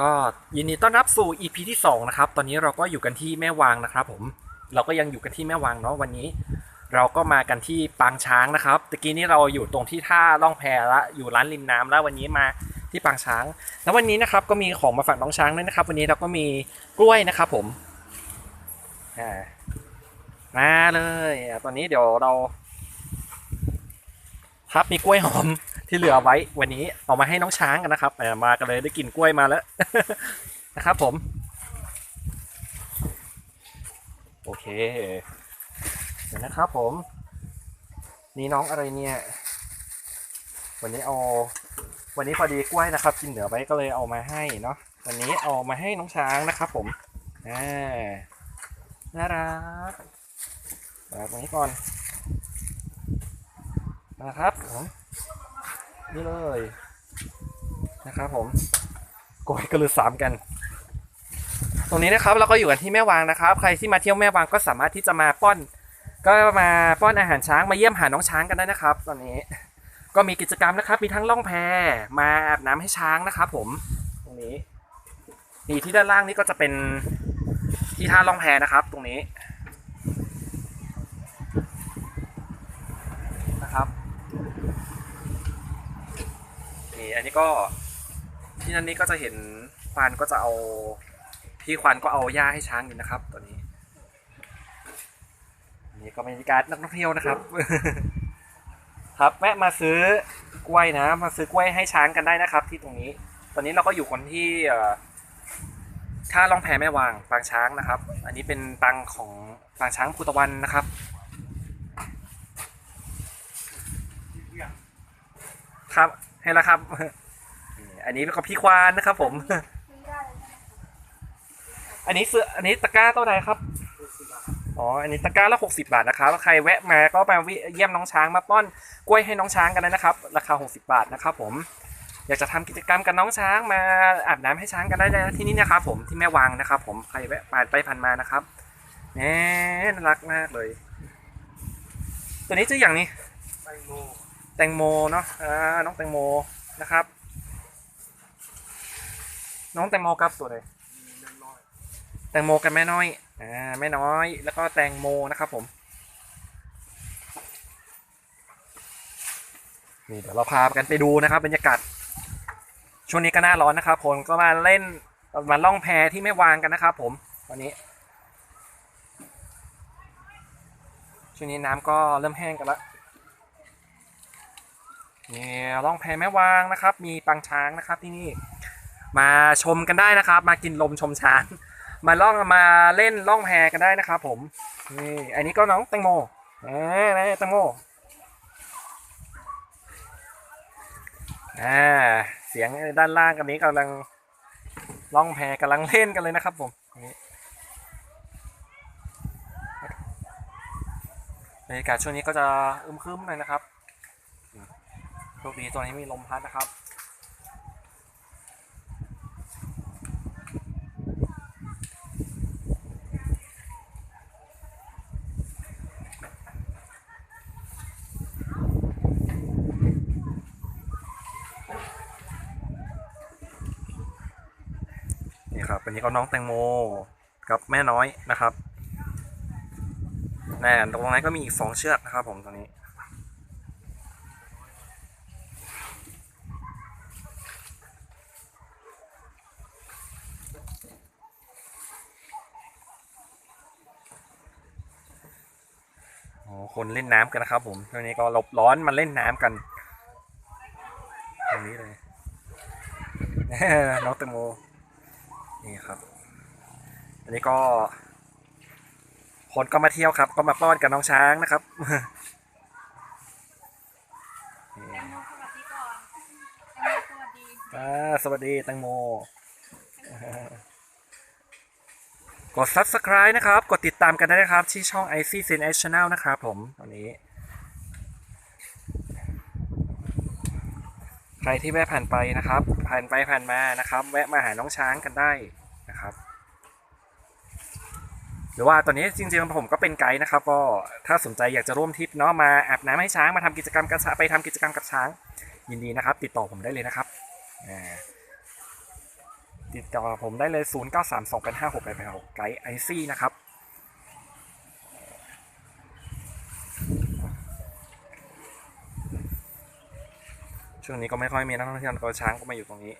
ก็ยินดีต้อนรับสู่ EP ที่ 2 นะครับ ตอนนี้เราก็อยู่กันที่แม่วางนะครับ ผม เราก็ยังอยู่กันที่แม่วางเนาะวันนี้ เราก็มากันที่ปางช้างนะครับตะกี้นี้เราอยู่ตรงที่ท่าล่องแพละอยู่ร้านริมน้ำแล้ววันนี้มาที่ปางช้าง แล้ววันนี้นะครับก็มีของมาฝากน้องช้างด้วยนะครับ วันนี้เราก็มีกล้วยนะครับผมอ่ามาเลย ตอนนี้เดี๋ยวเรา ครับมีกล้วยหอม ที่เหลือไว้วันนี้เอามาให้น้องช้างกันนะครับแหมมากันเลยได้กินกล้วยมาแล้วนะครับผม โอเคเดี๋ยวนะครับผม นี่น้องอะไรเนี่ย วันนี้เอา วันนี้พอดีกล้วยนะครับ กินเหลือไว้ก็เลยเอามาให้เนาะวันนี้เอามาให้น้องช้างนะครับผมอ่าน่ารักแบบนี้ก่อนนะครับผม นี่เลยนะครับผมกอยกระลือสามกัน ตรงนี้นะครับเราก็อยู่กันที่แม่วางนะครับ ใครที่มาเที่ยวแม่วางก็สามารถที่จะมาป้อน ก็มาป้อนอาหารช้างมาเยี่ยมหาน้องช้างกันได้นะครับ ตอนนี้ก็มีกิจกรรมนะครับ มีทั้งล่องแพมาอาบน้ำให้ช้างนะครับผมตรงนี้นี่ที่ด้านล่างนี่ก็จะเป็นที่ท่าล่องแพนะครับ ตรงนี้นะครับ นี่อันนี้ก็ที่นั่นนี่ก็จะเห็นควานก็จะเอาพี่ควานก็เอาหญ้าให้ช้างอยู่นะครับตัวนี้นี่ก็บรรยากาศนักท่องเที่ยวนะครับ ครับแวะมาซื้อกล้วยนะ มาซื้อกล้วยให้ช้างกันได้นะครับ ที่ตรงนี้ ตอนนี้เราก็อยู่กันที่เอท่าล่องแพแม่วางปางช้างนะครับ อันนี้เป็นปางของปางช้างภูตะวันนะครับครับ ให้แล้วครับอันนี้ก็พี่ควานนะครับ ผม อันนี้เสื้ออันนี้ตะกร้าตัวไหนครับอ๋ออันนี้ตะกร้าละหกสิบาทนะครับใครแวะมาก็มาเยี่ยมน้องช้างมาป้อนกล้วยให้น้องช้างกันได้นะครับ ราคาหกสิบาทนะครับ ผมอยากจะทำกิจกรรมกับน้องช้างมาอาบน้ำให้ช้างกันได้นะที่นี่นะครับผมที่แม่วางนะครับ ผมใครแวะผ่านไปผ่านมานะครับแหมน่ารักมากเลย ตัวนี้ชื่ออย่างนี้แตงโม แตงโมเนาะอ่าน้องแตงโมนะครับ น้องแตงโมครับตัวเลยมีน้ำน้อยแตงโมกับแม่น้อยอ่าแม่น้อย แล้วก็แตงโมนะครับผมนี่เดี๋ยวเราพากันไปดูนะครับบรรยากาศช่วงนี้ก็หน่าร้อนนะครับคนก็มาเล่นมาล่องแพที่ไม่วางกันนะครับ ผมวันนี้ช่วงนี้น้ำก็เริ่มแห้งกันแล้ว นี่ล่องแพแม่วางนะครับ มีปางช้างนะครับที่นี่มาชมกันได้นะครับ มากินลมชมช้าง มาล่องมาเล่นล่องแพกันได้นะครับ ผมนี่อันนี้ก็น้องแตงโมเอ้ยแตงโมอ่าเสียงด้านล่างกันนี้กำลังล่องแพกำลังเล่นกันเลยนะครับ ผมนี่บรรยากาศช่วงนี้ก็จะอึมครึมหน่อยนะครับ โชคดีตัวนี้มีลมพัดนะครับ นี่ครับวันนี้ก็น้องแตงโมกับแม่น้อยนะครับแน่ตรงนั้นก็มีอีกสองเชือกนะครับผมตรงนี้ คนเล่นน้ำกันนะครับ ผมตรงนี้ก็หลบร้อนมาเล่นน้ำกันตรงนี้เลยน้องแตงโมนี่ครับ อันนี้ก็ คนก็มาเที่ยวครับ ก็มาป้อนกับน้องช้างนะครับนี่แตงโมสวัสดีก่อนแตงโม กด subscribe นะครับ กดติดตามกันได้นะครับ ที่ช่อง IC c n Channel นะครับผมตอนนี้ ใครที่แวะผ่านไปนะครับ ผ่านไปผ่านมานะครับ แวะมาหาน้องช้างกันได้นะครับ หรือว่าตอนนี้จริงๆผมก็เป็นไกด์นะครับ ก็ถ้าสนใจอยากจะร่วมทริปเนาะมาอาบน้ำให้ช้างมาทำกิจกรรมกับไปทำกิจกรรมกับช้าง ยินดีนะครับ ติดต่อผมได้เลยนะครับอ่า ติดต่อผมได้เลย 0 9 3 2 8 5 6 8 6ไกด์ไอซี่นะครับ ช่วงนี้ก็ไม่ค่อยมีนักท่องเที่ยวก็ช้างก็มาอยู่ตรงนี้